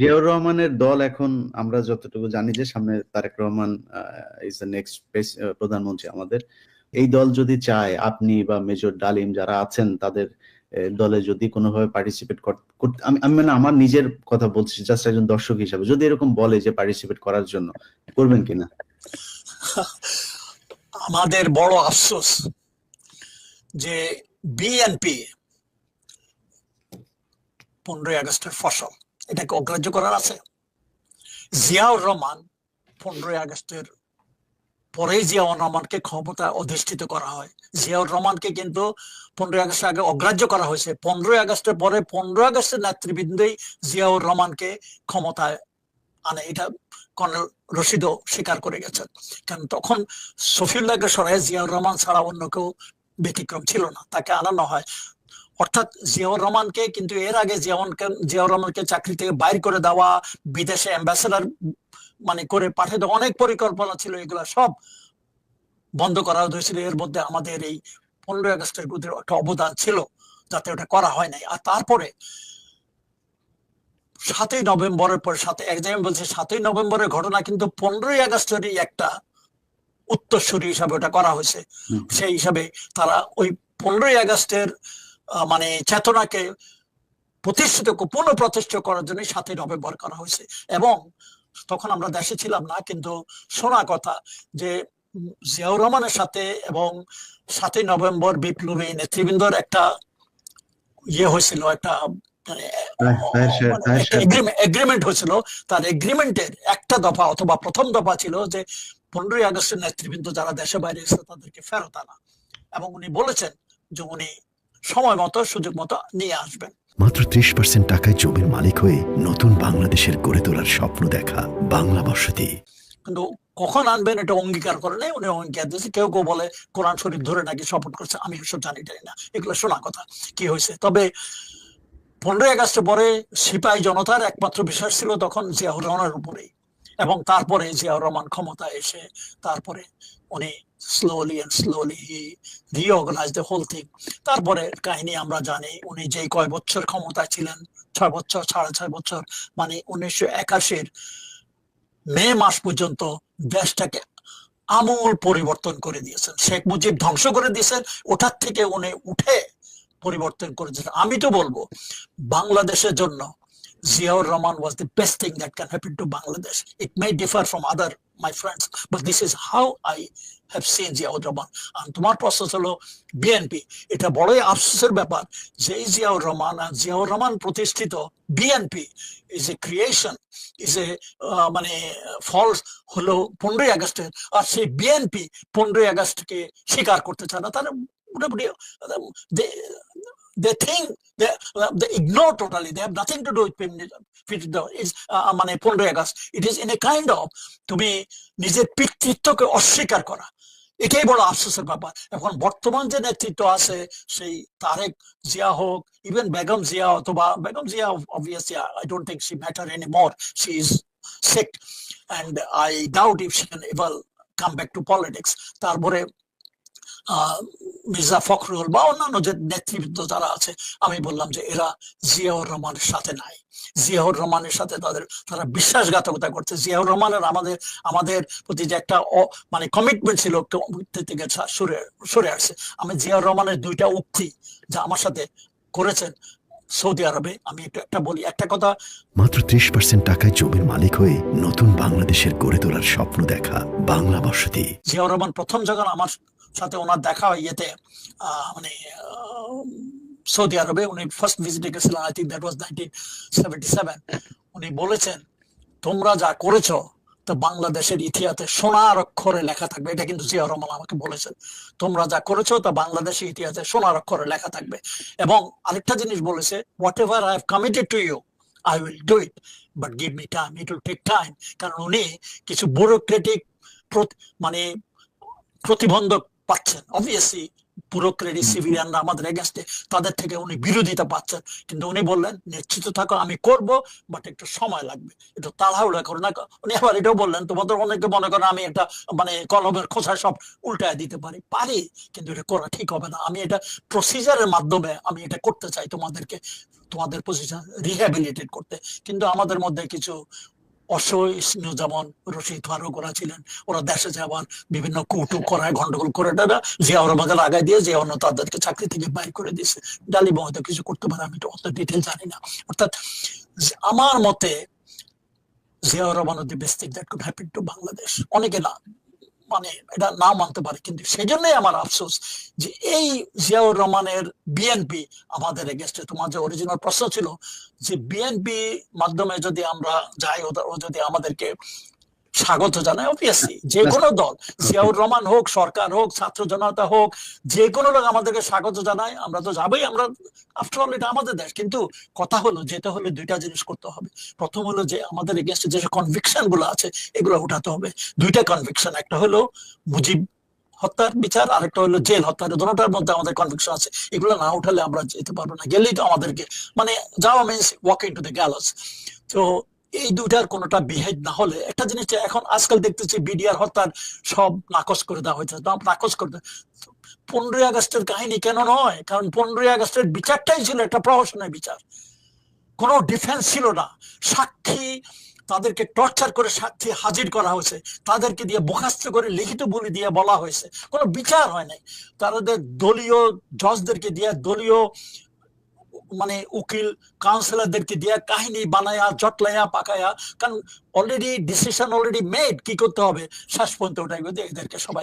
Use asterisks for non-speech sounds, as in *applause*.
জিয়াউর রহমানের দল এখন আমরা যতটুকু জানি যে সামনে Tarique Rahman is the next প্রধানমন্ত্রী আমাদের। এই দল যদি চায়, আপনি বা মেজর ডালিম যারা আছেন, তাদের দলে যদি কোনোভাবে পার্টিসিপেট আমি আমি মানে আমার নিজের কথা বলছি জাস্ট একজন দর্শক হিসাবে। যদি এরকম বলে যে পার্টিসিপেট করার জন্য, করবেন কিনা? *laughs* আমাদের বড় আফসোস যে বিএনপি পনেরোই আগস্টের ফসল। এটাকে অগ্রাহ্য করার আছে। জিয়াউর রহমান পনেরোই আগস্টের পরেই জিয়াউর রহমানকে ক্ষমতা অধিষ্ঠিত করা হয়। জিয়াউর রহমানকে কিন্তু পনেরোই আগস্টের আগে অগ্রাহ্য করা হয়েছে। পনেরোই আগস্টের পরে পনেরোই আগস্টের নেতৃবৃন্দই জিয়াউর রহমানকে ক্ষমতায় আনে। এটা কর্নেল রশিদও স্বীকার করে গেছেন। কারণ তখন সফিউল্লাহকে সরাই জিয়াউর রহমান ছাড়া অন্য কেউ ব্যতিক্রম ছিল না। তাকে আনানো হয়। অর্থাৎ জিয়াউর রহমানকে কিন্তু এর আগে জিয়াউরকে জিয়াউর রহমানকে চাকরি থেকে বাইর করে দেওয়া বিদেশে অ্যাম্বাসেডার মানে করে পাঠিয়ে দেওয়া অনেক পরিকল্পনা ছিল এগুলা সব বন্ধ করা হয়েছিল। এর মধ্যে আমাদের এই পনেরোই আগস্টের একটা অবদান ছিল যাতে ওটা করা হয় নাই। আর তারপরে সাতই নভেম্বরের পর সাথে এক জায়গায় বলছে সাতই নভেম্বরের ঘটনা কিন্তু পনেরোই আগস্টেরই একটা উত্তরসূরি হিসাবে ওটা করা হয়েছে। সেই হিসাবে তারা ওই পনেরোই আগস্টের মানে চেতনাকে প্রতিষ্ঠিত পুনঃপ্রতিষ্ঠিত করার জন্য সাতই নভেম্বর করা হয়েছে এবং তখন আমরা দেশে ছিলাম না কিন্তু শোনা কথা যে জিয়াউর রহমানের সাথে এবং সাতই নভেম্বর বিপ্লবী নেতৃবৃন্দর একটা ইয়ে হয়েছিল একটা মানে তাহের সাহেব- তাহের সাহেব। এগ্রিমেন্ট হয়েছিল তার এগ্রিমেন্টের একটা দফা অথবা প্রথম দফা ছিল যে পনেরোই আগস্টের নেতৃবৃন্দ যারা দেশে বাইরে এসেছে তাদেরকে ফেরত আনা এবং উনি বলেছেন যে উনি সময় মতো সুযোগ মতো নিয়ে আসবেন। মাত্র ত্রিশ পার্সেন্ট টাকায় জমির মালিক হয়ে নতুন বাংলাদেশের গড়ে তোলার স্বপ্ন দেখা বাংলা বসতি। কিন্তু কখন আনবেন এটা অঙ্গীকার করে নেই উনি অঙ্গীকার দিয়েছে। কেউ কেউ বলে কোরআন শরীফ ধরে নাকি শপথ করছে আমি এসব জানি টানি না। এগুলো শোনা কথা কি হয়েছে? তবে পনেরোই আগস্টের পরে সিপাহী জনতার একমাত্র বিশ্বাস ছিল তখন জিয়াউর রহমানের উপরেই। এবং তারপরে জিয়াউর রহমান ক্ষমতা এসে তারপরে উনি slowly and slowly he reorganize the whole thing তারপরে কাহিনী আমরা জানি, উনি যে কয় বছর ক্ষমতায় ছিলেন, ছয় বছর, সাড়ে ছয় বছর মানে উনিশশো একাশির মে মাস পর্যন্ত দেশটাকে আমূল পরিবর্তন করে দিয়েছেন। শেখ মুজিব ধ্বংস করে দিয়েছেন, ওটার থেকে উনি উঠে পরিবর্তন করে দিয়েছেন আমি তো বলব, বাংলাদেশের জন্য Ziaur Rahman was the best thing that can happen to Bangladesh. It may differ from other my friends, but this is how I have seen Ziaur Rahman আর তোমার প্রশ্ন হলো বিএনপি এটা বড়ই আফসোসের ব্যাপার যে এই জিয়াউর রহমান আর জিয়াউর রহমান প্রতিষ্ঠিত BNP is a creation is a মানে ফলস হলো পনেরোই আগস্টের আর সেই বিএনপি পনেরোই আগস্টকে স্বীকার করতে চায় না। তারা মোটামুটি they think they, uh, they ignore totally they have nothing to do with feminism is uh, মানে পনেরোই August it is in a kind of তুমি নিজের পিতৃত্বকে অস্বীকার করা এটাই বড় আফসোসের ব্যাপার এখন বর্তমান যে নেতৃত্ব আছে সেই তারেক জিয়া হোক ইভেন বেগম জিয়া অথবা Begum Zia obviously I don't think she matter any more she is sick and I doubt if she can ever come back to politics তারপরে আহ, মির্জা ফখরুল বা অন্যান্য যে নেতৃবৃন্দ যারা আছে আমি বললাম যে এরা জিয়াউর রহমানের সাথে নাই। জিয়াউর রহমানের সাথে তাদের তারা বিশ্বাসঘাতকতা করছে। জিয়াউর রহমানের আমাদের আমাদের প্রতি যে একটা মানে কমিটমেন্ট ছিল থেকে সরে সরে আসছে। আমি জিয়াউর রহমানের দুইটা উক্তি যা আমার সাথে করেছেন সৌদি আরবে আমি একটু একটা বলি। একটা কথা মাত্র ত্রিশ পার্সেন্ট টাকায় জমির মালিক হয়ে নতুন বাংলাদেশের গড়ে তোলার স্বপ্ন দেখা বাংলা বসতি জিয়াউর রহমান প্রথম যখন আমার সাথে ওনার দেখা হয় ইয়েতে মানে সৌদি আরবে। উনি ফার্স্ট ভিজিটে গেছিলেন I think that was nineteen seventy seven উনি বলেছেন, তোমরা যা করেছ, তা বাংলাদেশের ইতিহাসে সোনার অক্ষরে লেখা থাকবে। এটা কিন্তু জিয়া রহমান আমাকে বলেছেন। তোমরা যা করেছ, তা বাংলাদেশের ইতিহাসে সোনার অক্ষরে লেখা থাকবে। এবং আরেকটা জিনিস বলেছে whatever I have committed to you I will do it but give me time it will take time কারণ উনি কিছু ব্যুরোক্রেটিক মানে প্রতিবন্ধক পাচ্ছেন। অবভিয়াসলি পুরো ক্রেডিট সিভিলিয়ানরা আমাদের এগেনস্টে তাদের থেকে উনি বিরোধিতা পাচ্ছেন। কিন্তু উনি বললেন নিশ্চিত থাকো আমি করব বাট একটু সময় লাগবে। একটু তাড়াহুড়া করো না উনি আবার এটাও বললেন তোমাদের অনেকে মনে করেন আমি এটা মানে কলমের খোসায় সব উল্টায় দিতে পারি। পারি কিন্তু এটা করা ঠিক হবে না। আমি এটা প্রসিজারের মাধ্যমে আমি এটা করতে চাই তোমাদেরকে তোমাদের পজিশন রিহ্যাবিলিটেট করতে। কিন্তু আমাদের মধ্যে কিছু অসহিষ্ণু যেমন রশিদ ফারুক ওরা ছিলেন ওরা দেশে যেমন বিভিন্ন কৌটু করায়, গন্ডগোল করে তারা জিয়া আমাদের লাগাই দিয়ে, যে অন্য তাদেরকে চাকরি থেকে বাইর করে দিয়েছে। ডালিম হয়তো কিছু করতে পারে, আমি অত ডিটেল জানি না। অর্থাৎ আমার মতে Ziaur Rahman the best thing that could happen to Bangladesh অনেকে না মানে এটা না মানতে পারে। কিন্তু সেজন্যই আমার আফসোস যে এই জিয়াউর রহমানের বিএনপি আমাদের এগেস্টে তোমার যে অরিজিনাল প্রশ্ন ছিল যে বিএনপি মাধ্যমে যদি আমরা যাই ও যদি আমাদেরকে স্বাগত জানায় অবভিয়াসলি যে কোনো দল জিয়াউর রহমান হোক সরকার হোক ছাত্র জনতা হোক যে কোনো লোক আমাদেরকে স্বাগত জানায় আমরা তো যাবোই আমরা আফটারঅল এটা আমাদের দেশ। কিন্তু কথা হলো যেটা হলে দুইটা জিনিস করতে হবে। প্রথম হলো যে আমাদের এগেনস্টে যে কনভিকশনগুলো আছে এগুলো উঠাতে হবে। দুইটা কনভিকশন একটা হলো মুজিব হত্যার বিচার আরেকটা হলো জেল হত্যার দুটোটার মধ্যে আমাদের কনভিকশন আছে। এগুলো না উঠালে আমরা যেতে পারব না। গেলেই তো আমাদেরকে মানে যাওয়া means walk into the gallows তো এই দুইটার কোনোটা বিহেড না হলে একটা জিনিস এখন আজকাল দেখতেছি বিডিআর হত্যার সব নাকচ করে দেওয়া হয়েছে নাকচ করে পনেরোই আগস্টের কাহিনী কেন নয়? কারণ পনেরোই আগস্টের বিচারটাই ছিল একটা প্রহসনের বিচার। কোনো ডিফেন্স ছিল না। সাক্ষী তাদেরকে টর্চার করে সাক্ষী হাজির করা হয়েছে। তাদেরকে দিয়ে বখাস্ত করে লিখিত বলি দিয়ে বলা হয়েছে। কোনো বিচার হয় নাই। তাদের দলীয় জজদেরকে দিয়ে দলীয় মানে উকিল কাউন্সিলরদেরকে দিয়ে কাহিনী বানায়া জটলাইয়া পাকায়া। কারণ অলরেডি ডিসিশন অলরেডি মেড কি করতে হবে? শেষ পর্যন্ত ওটাই। এদেরকে সবাই